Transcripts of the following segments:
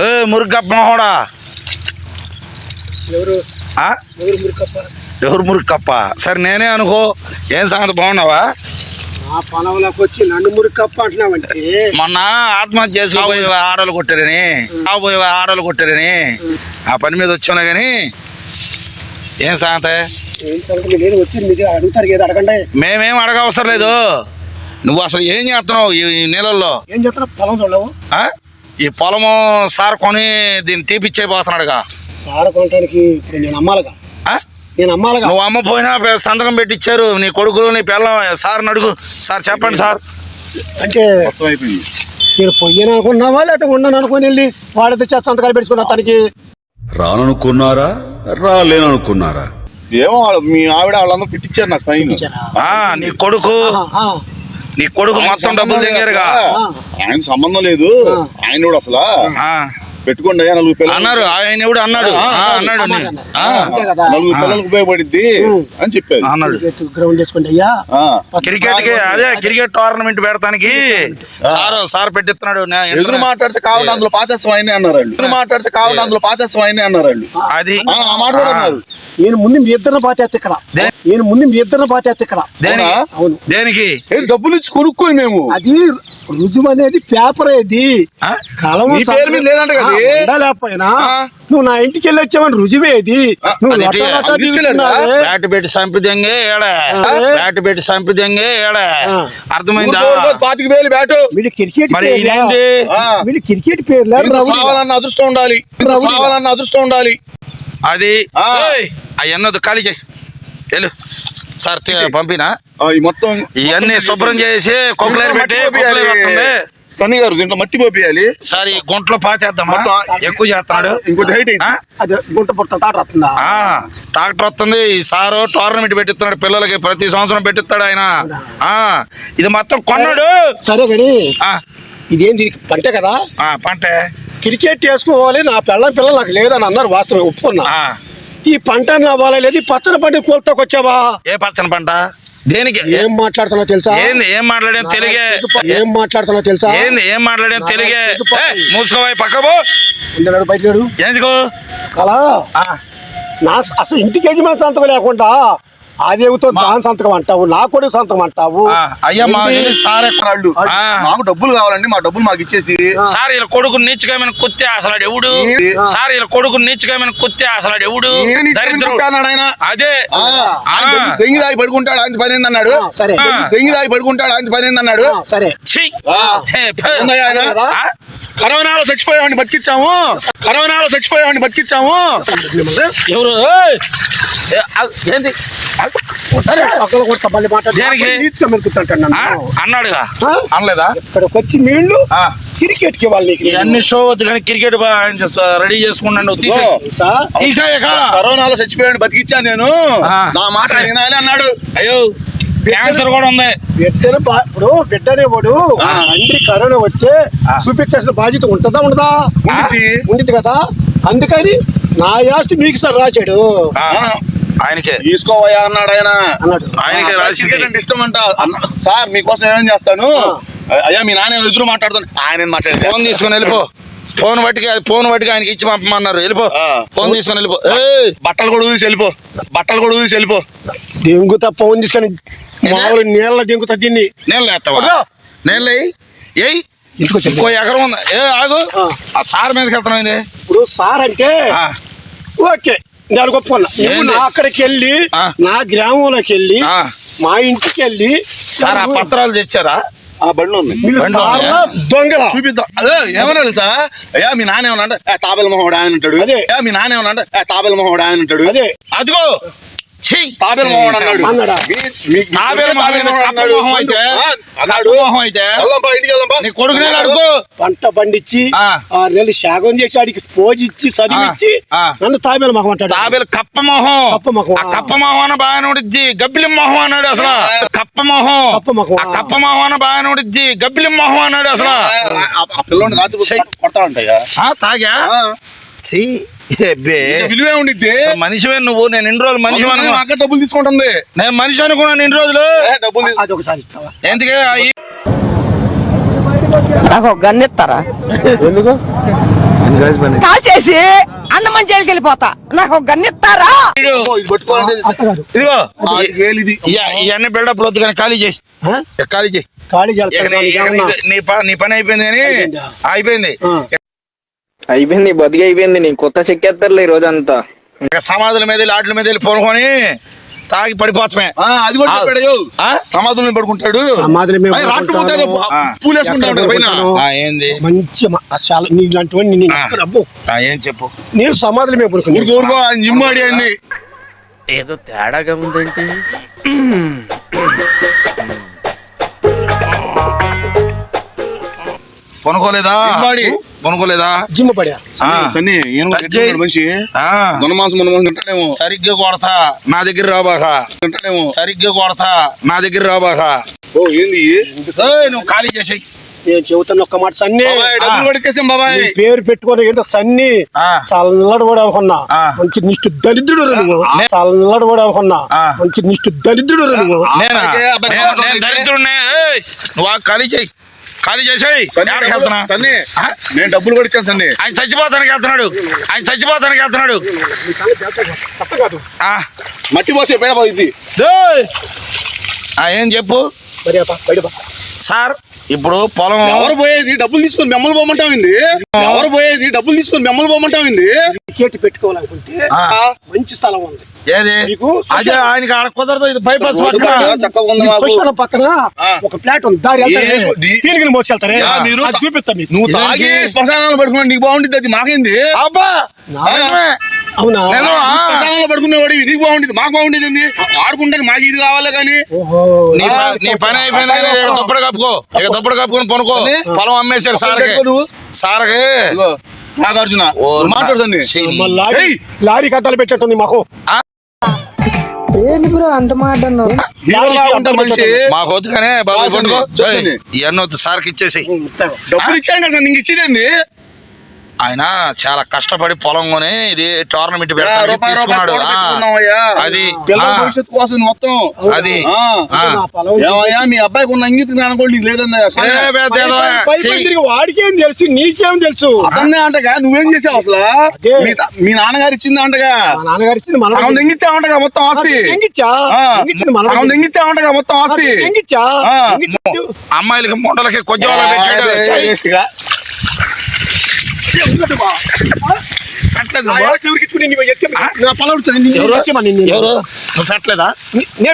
ఏ మురుగప్ప మొహోడా ఎవరు? మురికప్ప సరే నేనే అనుకో. ఏం సంగతి బాగున్నావా? పొలంలోకి వచ్చి నన్ను మురికప్ప అంటున్నావంటే. మొన్న ఆత్మహత్య చేసుకోబోయే ఆడలు కొట్టారని కాబోయే ఆడలు కొట్టారని ఆ పని మీద వచ్చాను కానీ ఏం సంగతి? ఏం సంగతి నేను వచ్చి మీరు అడుగుతారు ఏదో అడగండి. మేమేం అడగవసరం లేదు. నువ్వు అసలు ఏం చేస్తున్నావు ఈ నీళ్ళల్లో ఏం చేస్తున్నా పొలం చూడలేవు? ఆ? ఈ పొలము సార్ కొని దీన్ని తీపిచ్చేయబోతున్నాడుగా. సార కొనటానికి ఇప్పుడు నేను అమ్మాలిగా. ఆ? నేను అమ్మాలిగా. నువ్వు అమ్మ పోయినా పె- సంతకం పెట్టించారు నీ కొడుకులు నీ పిల్లం సార్ అడుగు. సార్ చెప్పండి సార్. అంటే నేను పొయ్యను అనుకున్నావా? లేకపోతే ఉన్నాను అనుకుని వెళ్ళి వాడితే చేత సంతకాలు పెట్టుకున్నా తనకి? రాననుకున్నారా? రాలేననుకున్నారా? ఏమో వాళ్ళ- మీ ఆవిడ వాళ్ళందరూ పెట్టించారు నాకు సైన్. నీ కొడుకు నీ కొడుకు మొత్తం డబ్బులు దిగారుగా ఆయన సంబంధం లేదు. ఆయన కూడా అసలు. పెట్టుకోండి అయ్యా నలుగురు పిల్లలు. అన్నారు. ఆయన ఎవడు అన్నాడు. అన్నాడు. నలుగురు పిల్లలకు ఉపయోగపడిద్ది. అని చెప్పారు. అన్నాడు. క్రికెట్ గ్రౌండ్ వేసుకోండి అయ్యా. క్రికెట్కి అదే క్రికెట్ టోర్నమెంట్ పెడతానికి సార్ సార్ పెట్టిస్తున్నాడు ఎదురు. మాట్లాడితే కావాలి అందులో పాతేస్తాం ఆయనే అన్నారు ఎదురు మాట్లాడితే కావాలి అందులో పాతేస్తాం ఆయనే అన్నారు అది ఆ, మాట కూడా అన్నారు. నేను ముందు మీ ఇద్దరిని బాతేస్తా ఇక్కడ. నేను ముందు మీ ఇద్దరిని బాతేస్తా ఇక్కడ. దేనికి? అవునా? దేనికి? ఏం డబ్బులు ఇచ్చి కొనుక్కోని మేము. అది రుజువు అనేది పేపర్? కలము నీ పేరు మీద లేదంట కదా ఉండాలేకపోయినా. నువ్వు నా ఇంటికి వెళ్ళి వచ్చావని రుజువే ఇది ఆ, నువ్వు అది లొట్ట లొట్ట అది తీసుకెళ్ళాడు తిరుగుతున్నావే. బ్యాట్ పెట్టి సంపిదంగే ఏడా. బ్యాట్ పెట్టి సంపిదంగే ఏడా. అర్థమైందా? పాతిక వేలు బ్యాటు. వీళ్ళు క్రికెట్ మరి. వీళ్ళు క్రికెట్ పేర్లా అదృష్టం ఉండాలి. అదృష్టం ఉండాలి. అది? ఆ. అవన్నీ ఖాళీ చేయి. వెళ్ళు. సార్ పంపినా? మొత్తం ఇవన్నీ శుభ్రం చేసి కొక్కలేరు పెట్టి సన్నీ గారు దీంట్లో మట్టి పోపియాలి. సార్ ఈ గుంట్లో పాచేద్దామా? మొత్తం ఎక్కువ చేస్తున్నాడు ఇంకొద్ది హైట్? అది గుంట పుట్ట తాట వస్తుందా? ఆ, ట్రాక్టర్ వస్తుంది. ఈ సారు టోర్నమెంట్ పెట్టిస్తున్నాడు పిల్లలకి ప్రతి సంవత్సరం పెట్టిస్తాడు ఆయన. ఆ ఇది మొత్తం కొన్నాడు. సరే కానీ ఆ, ఇదేంది? ఇది పంటే కదా? ఆ, పంటే. క్రికెట్ చేసుకోవాలి నా పిల్లం పిల్లలు నాకు లేదని అన్నారు వాస్తవం ఒప్పుకున్నా. ఆ, ఈ పంట అవ్వాలి లేదు ఈ పచ్చని పంట కోల్తాకొచ్చావా? ఏ పచ్చని పంట? దేనికి? ఏం మాట్లాడుతున్నా తెలుసా? ఏంది? ఏం మాట్లాడేం తెలుగే. ఏం మాట్లాడుతున్నా తెలుసా? ఏంది? ఏం మాట్లాడేం తెలుగే. మూసుకోవాలి పక్కబో ఇందులో బయట ఎందుకు? అలా? నా అసలు ఇంటికి యజమాని సంతకం లేకుండా ఆదేవుతో దాని సంతకం అంటావు నా కొడుకు సంతకం అంటావు. అయ్యా మా? సార్ వాళ్ళు. మాకు డబ్బులు కావాలండి మా డబ్బులు మాకు ఇచ్చేసి. సార్ వీళ్ళ కొడుకు నీచుకమైన కుత్తే అసలు ఎవడు? సార్ వీళ్ళ కొడుకు నీచుకమైన కుత్తే అసలు ఎవడు. అన్నాడు అదే. దెంగి- దెంగి పడుకుంటాడు ఆయన పని ఏందన్నాడు? ఆ, సరే. దెంగి దాగి పడుకుంటాడు ఆయన పని ఏందన్నాడు? ఆ, సరే. కరోనాలో చచ్చిపోయేవాడిని బతికిచ్చాము. కరోనాలో చచ్చిపోయేవాడిని బతికిచ్చాము. ఎవరు? ఏంది? అన్నాడుగా? అనలేదా? ఇక్కడికి వచ్చి నీళ్ళు ఆ. క్రికెట్కి ఈ అన్ని షో వద్దు కానీ క్రికెట్ రెడీ చేసుకున్నాను కరోనాలో చచ్చిపోయాడు బతికిచ్చాను నేను. ఆ. నా మాట ఆయన వినాలి అన్నాడు. అయ్యో. క్యాన్సర్ కూడా ఉంది. బిడ్డను ఇప్పుడు బిడ్డనే వాడు ఆ. తండ్రి కరోనా వస్తే ఆ. చూపించాల్సిన బాధ్యత ఉంటుందా ఉండదా? ఉండిద్ది. ఉండిద్ది కదా. అందుకని నా యాస్తి మీకు సార్ రాశాడు. ఆయనకే. తీసుకోవయ్యా అన్నాడు ఆయన. అన్నాడు. ఆయనకే అంటే ఇష్టం అంట. సార్ మీకోసం ఏమేం చేస్తాను? అయ్యా మీ నాన్న ఎదురు మాట్లాడుతాను ఆయన ఏం మాట్లాడతాను ఫోన్ తీసుకొని వెళ్ళిపో. ఫోన్ పట్టుకి ఫోన్ పట్టుకి ఆయనకి ఇచ్చి పంపమన్నారు. వెళ్ళిపో. ఫోన్ తీసుకొని వెళ్ళిపో. ఏయ్! బట్టలు కూడా ఊసి వెళ్ళిపో. బట్టలు కూడా ఊసి వెళ్ళిపో. డెంగు తప్ప ఉంది తీసుకొని మామూలు నీళ్ళ డెంగుతా దీన్ని. వద్దు. నేను లేయి ఏయ్ ఇంకో ఎకరం ఉంది. ఏ ఆగు. ఆ. సార్ మీదకి వెళ్తున్నావు ఇప్పుడు సార్ అంటే ఓకే దానికి ఒప్పుకున్నా. నువ్వు అక్కడికి వెళ్ళి. నా గ్రామంలోకి వెళ్ళి. మా ఇంటికి వెళ్ళి సార్ ఆ పత్రాలు తెచ్చారా? ఆ బండ్లో ఉంది? దొంగల? చూపిద్దాం. అదే ఏమన్నా సార్ అయ్యా మీ నాన్న ఏమన్నా అంటే "ఏ, తాబేల మొహోడా అని అంటాడు. అదే. మీ నాన్న ఏమన్నా అంటే "ఏ, తాబేల మొహోడా అని అంటాడు. అదే. అదిగో అడుగు పంట పండించి ఆ. ఆరు నెలలు శాగం చేసి ఆడికి పోజిచ్చి చదివిచ్చి ఆ. నన్ను తాబేలు మొహం అంటాడు. తాబేలు కప్ప మొహం. కప్ప మొహం. ఆ కప్ప మొహం అని బాగానే ఉండిద్ది. గబ్బిలి మొహం అన్నాడు అసలు. కప్ప మొహం. కప్ప మొహం. ఆ కప్ప మొహం అని బాగానే ఉండిద్ది. గబ్బిలి మొహం అన్నాడు అసలు. పిల్లోని రాత్రి. కొడతా ఉంటాయా ఆ, తాగా? ఛీ! ఏ బే. విలువే ఉండిద్ది. మనిషివే నువ్వు నేను ఇన్ని రోజులు మనిషి నాకే డబ్బులు తీసుకుంటుంది. నేను మనిషి అనుకున్నాను ఇన్ని రోజులు. డబ్బులు ఎందుకే నాకు ఒక గన్ ఇస్తారా ఎందుకు? కాల్ చేసి అన్నమని జైలుకి వెళ్ళిపోతా. నాకు ఒక గన్ను ఇస్తారా ఇదిగో. ఇవన్నీ బిల్డప్ వద్దు కానీ ఖాళీ చేయి. ఖాళీ చేయి. ఖాళీ నీ పని అయిపోయింది కానీ అయిపోయిందా? అయిపోయింది బతికి అయిపోయింది నీ కొత్త చెక్కేస్తారులే ఈ రోజంతా. ఇక సమాధుల మీద వెళ్ళి ఆటల మీద వెళ్ళి పొనుకొని తాగి పడిపోతామే ఆ, అది కూడా ఆ. చెప్పాడు ఆ? సమాధులను పడుకుంటాడు. రాత్రి పోతే పైన. ఏంది? మంచి చాలా అబ్బో. ఏం చెప్పు? నేను సమాధులు పడుకున్నాను ఊరుకో అయింది ఏదో తేడాగా ఉందేంటి పొనుకోలేదా పొనుకోలేదా జిమ్ పడా. సన్ని మనిషి? మనమాంసం తింటాడేమో సరిగ్గా కొడతా. నా దగ్గర రాబాక. తింటాడేమో సరిగ్గా కొడతా. నా దగ్గర రాబాక. ఓ ఏంది? ఏయ్, నువ్వు ఖాళీ చేసేయి. నేను చెబుతున్న ఒక్క మాట సన్ని. బాబాయ్ పేరు పెట్టుకొని ఏంటో సన్ని? ఆ. చల్లడు కూడా అనుకున్నా. ఆ. మంచి నిష్ఠ దరిద్రుడు చల్లడు కూడా అనుకున్నా. ఆ. మంచి నిష్ఠ దరిద్రుడు రా నువ్వు. ఖాళీ చేయి. ఖాళీ చేసేయి. డబ్బులు- వెళ్తున్నా సన్ని ఆ? నేను డబ్బులు కూడా ఇచ్చాను సన్ని. ఆయన చచ్చిపోతానికి వెళ్తున్నాడు. ఆయన చచ్చిపోతానికి వెళ్తున్నాడు. తప్ప కాదు ఆ, మట్టి పోసే పేడ పోయింది. ఏం చెప్పు? సార్ ఇప్పుడు పొలం ఎవరు పోయేది? డబ్బులు తీసుకొని మిమ్మల్ని పోమంటావింది. ఎవరు పోయేది? డబ్బులు తీసుకొని మిమ్మల్ని పోమంటావింది. వికెట్ పెట్టుకోవాలనుకుంటే ఆ. మంచి స్థలం ఉంది. ఏది? అదే ఆయనకి ఆడ కుదరదు ఇది బైపాస్ రోడ్డు పక్కన. ఒక ప్లాట్ ఉంది. దారి మోసుకెళ్తారే? మీరు చూపిస్తా మీకు. నువ్వు తాగి శ్మశానాలు పడుకున్నాడు నీకు బాగుంటుంది అది మాకేంది? అబ్బా. అవునా. శ్మశానంలో పడుకునేవాడు నీకు బాగుంటుంది మాకు బాగుంటుంది ఏంది? ఆడుకుంటే మాకు ఇది కావాలి కానీ. ఓహో. నీ పని అయిపోయింది దుప్పటి కప్పుకో. ఇక దుప్పటి కప్పుకొని పనుకో. పొలం అమ్మేశారు సార్కి. సార్కి. నాగార్జున మాట్లాడుతుంది లారీ కట్టాలు పెట్టేస్తుంది మాకు. ఏంటి బ్రో అంత మాట మాకు వద్దు కానీ బాబు. ఇవన్నీ వద్దు సార్కి ఇచ్చేసి డబ్బులు ఇచ్చాను కదా సార్ నీకు ఇచ్చేదేంది ఆయన చాలా కష్టపడి పొలం కొని ఇది టోర్నమెంట్ తీసుకున్నాడు. అది భవిష్యత్తు కోసం మొత్తం. అది ఆ. ఆ. నా పొలం ఏమయ్యా మీ అబ్బాయికి ఉన్న అంగీతి జ్ఞానం కూడా నీకు లేదన్నా. వాడికేం తెలుసు నీకేం తెలుసు? అతన్నే అంటగా నువ్వేం చేసావు అసలు. మీ నాన్నగారు ఇచ్చింది అంటగా. నాన్నగారు ఇచ్చింది మన సగం తెంగిచ్చావంటగా మొత్తం ఆస్తి. తెంగిచ్చా సగం తెంగిచ్చావంటగా మొత్తం ఆస్తి. తెంగిచ్చా ఆ. తెంగిచ్చి- అమ్మాయిలకి మూటలకి కొంచెం పెట్టలేదు నేను.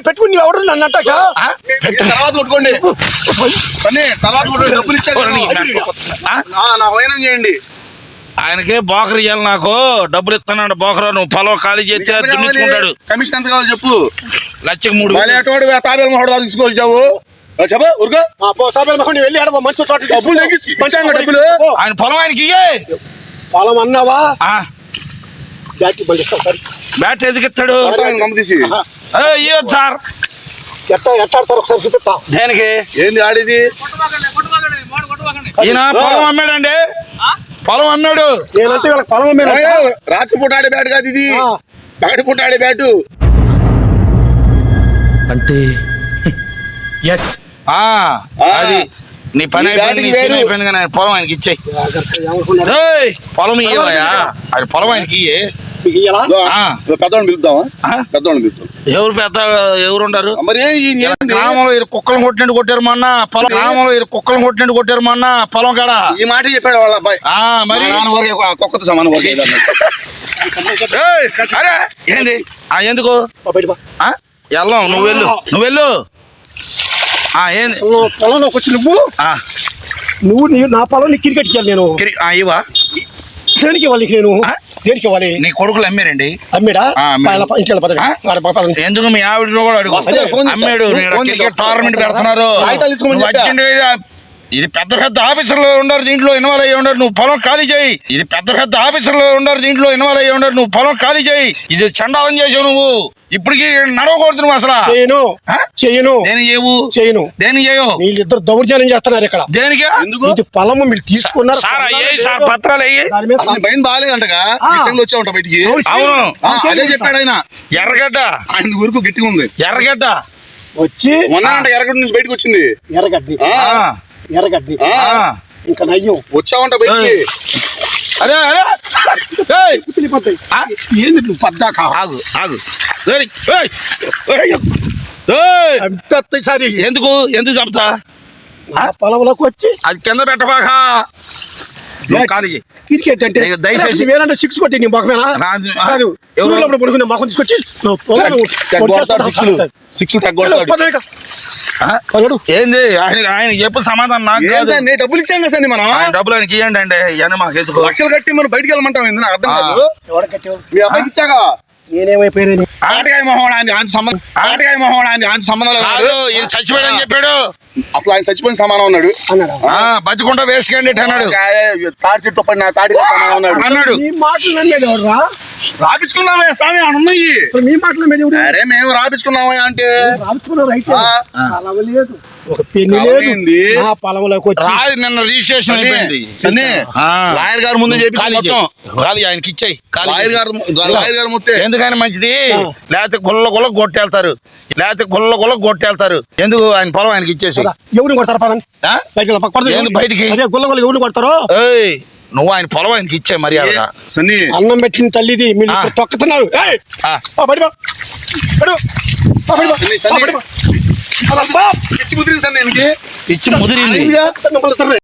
పెట్టుకుని నువ్వు ఎవరు నన్ను అంటాక తర్వాత కొట్టుకోండి. తర్వాత కొట్టుకోండి. డబ్బులు ఇచ్చారు ఎవరు నీకు కదా. పెట్ట- ఆ? ఆ, నా వైనం చేయండి. ఆయనకి బోకరు ఇవ్వాలి నాకు. డబ్బులు ఇస్తున్నాడు బోకరు. నువ్వు పొలం ఖాళీ చేస్తే? దున్నించుకుంటాడు కమిషన్ ఎంత కావాలి చెప్పు. లక్షకి మూడు తాబేలు మొహడు తీసుకొచ్చావు. చెప్పు నువ్వు వెళ్ళి ఆడ పో, మంచి చోట. డబ్బులు తగ్గించి ఇచ్చాంగా డబ్బులు. ఆయన పొలం ఆయనకి ఇయ్యే. పొలం అన్నావా? ఆ, బ్యాటరీ బండి. బ్యాట్ ఎందుకు ఇస్తాడు? ఇయ్యొద్దు సార్. ఆడతారో ఒకసారి చూపిస్తా. దేనికి? ఏంది ఆడిది? ఈయన పొలం అమ్మాడండి. పొలం అమ్మాడు. నేనంటే వీళ్ళకి పొలం? అయ్యో, రాత్రిపూట ఆడే బ్యాట్ కాదు ఇది. పగటిపూట ఆడే బ్యాటు. అంటే ఎస్. అది. నీ పని అయిపోయింది కానీ పొలం ఆయనకి ఇచ్చేయి. పొలం ఇయ్యవయ్యా. ఆయన పొలం ఆయనకి. పెద్దవాళ్ళని పిలుద్దామా? ఆ? పెద్దవాళ్ళని పిలుద్దాం. ఎవరు పెద్ద ఎవరు ఉండరు? గ్రామంలో ఇది కుక్కలను కొట్టినట్టు కొట్టారు మొన్న పొలం గ్రామంలో ఇది కుక్కలను కొట్టినట్టు కొట్టారు మొన్న పొలం కాడ. ఈ మాట చెప్పాడు వాళ్ళ అబ్బాయి. ఆ మరి మా కుక్కతో సమానం అరే! ఏంది? ఆ ఎందుకు? పో, బయట పో. ఆ? వెళ్ళాం నువ్వు వెళ్ళు. నువ్వు వెళ్ళు. ఏంది పొలంలోకి వచ్చి నువ్వు? ఆ, నువ్వు నీ- నా పొలం క్రికెట్ ఇవ్వాలి నేను. ఇవ్వా? దేనికి ఇవ్వాలి నేను? దేనికి ఇవ్వాలి? నీ కొడుకులు అమ్మారండి. అమ్మిడా. ఎందుకు మీ ఆవిడలో కూడా అడుగు. అమ్మాడు. టోర్నమెంట్ పెడుతున్నారు ఇది పెద్ద పెద్ద ఆఫీసర్లు ఉన్నారు దీంట్లో ఇన్వాల్వ్ అయ్యి ఉన్నారు నువ్వు పొలం ఖాళీ చేయి. ఇది పెద్ద పెద్ద ఆఫీసర్లు ఉన్నారు దీంట్లో ఇన్వాల్వ్ అయ్యి ఉన్నారు నువ్వు పొలం ఖాళీ చేయి. ఇది చండాలం చేసావు నువ్వు. ఇప్పటికి నడవకూడదు అసలు. చేయను. ఆ? చేయను. దేని చేయవు? చేయను. దేని చేయవు? వీళ్ళిద్దరు దౌర్జన్యం చేస్తున్నారు ఇక్కడ. దేనికి? ఎందుకు? ఇది పొలము మీరు తీసుకున్నారు. సార్ అయ్యాయి సార్ పత్రాలు అయ్యి దాని మీద అసలు బయట బాగాలేదంటగా? వచ్చా ఉంటా బయటికి. అవును అదే చెప్పాడు ఆయన. ఎర్రగడ్డ. ఆయన ఊరుకు గట్టిగా ఉంది. ఎర్రగడ్డ. వచ్చి మొన్న అంటే ఎరగడ నుంచి బయటకు వచ్చింది. ఎర్రగడ్డి. ఎర్రగడ్డి. ఇంకా నయ్యం. వచ్చావంట బయటికి. అరే అరే. ఏయ్? ఏంది నువ్వు పద్దాక? ఆగు ఆగు. సరి ఎందుకు? ఎందుకు చంపుతా? పొలంలోకి వచ్చి అది కింద పెట్టబాక. క్రికెట్ అంటే దయచేసి- సిక్స్ కొట్టి నీ మొఖమేనా. కాదు. ఎవరు? పడుకునే మొఖం తీసుకొచ్చి. ఏంది? ఆయన ఆయన చెప్పు సమాధానం నాకు డబ్బులు ఇచ్చాం కదా సార్ మనం? డబ్బులు ఆయనకి ఇవ్వండి అండి మాకు లక్షలు కట్టి మనం బయటికి వెళ్ళమంటాం అర్థం. కాదు? మీ అబ్బాయికి ఇచ్చాగా? నేనేమైపోయాను ఆయన సంబంధం ఆటగాయ మొహం ఆయన ఆయన సంబంధం లేదు. కాదు ఈయన చచ్చిపోయాడని చెప్పాడు. అసలు ఆయన చచ్చిపోయిన సమానం ఉన్నాడు అన్నాడు? ఆ, బతికుంటా వేస్ట్ క్యాండిడేట్ అన్నాడు. తాడి చెట్టు పడిన తాడికి సమానం ఉన్నాడు అన్నాడు. నీ మాటలు ఎవరురా? రాపించుకున్నామే స్వామి ఉన్నాయి. మీ మాటలు అరే మేము రాపించుకున్నామా అంటే. పొలం లేదు ఒక పెళ్ళి లేదు? నా పొలంలోకి వచ్చి. రాదు నిన్న రిజిస్ట్రేషన్ అయిపోయింది. సన్నీ ఆ. లాయర్ గారు ముందు చెప్పి ఖాళీ ఆయనకి ఇచ్చేయి. లాయర్. గారు లాయర్ గారు మొత్తం ఎందుకని మంచిది? లేకపోతే గుల్ల గుల్ల కొట్టేళ్తారు. లేకపోతే గుల్ల గుల్ల కొట్టేళ్తారు. ఎందుకు ఆయన పొలం ఆయనకి ఇచ్చేసి. ఎవరిని కొడతారు పదండి ఆ? బయటికి? అదే గుల్ల గుల్ల ఎవరిని కొడతారు? ఏయ్ నువ్వు ఆయన పొలం ఆయనకి ఇచ్చే మర్యాద సన్నీ. అన్నం పెట్టిన తల్లిది మీరు ఆ. తొక్కుతున్నారు. పిచ్చి ముదిరింది.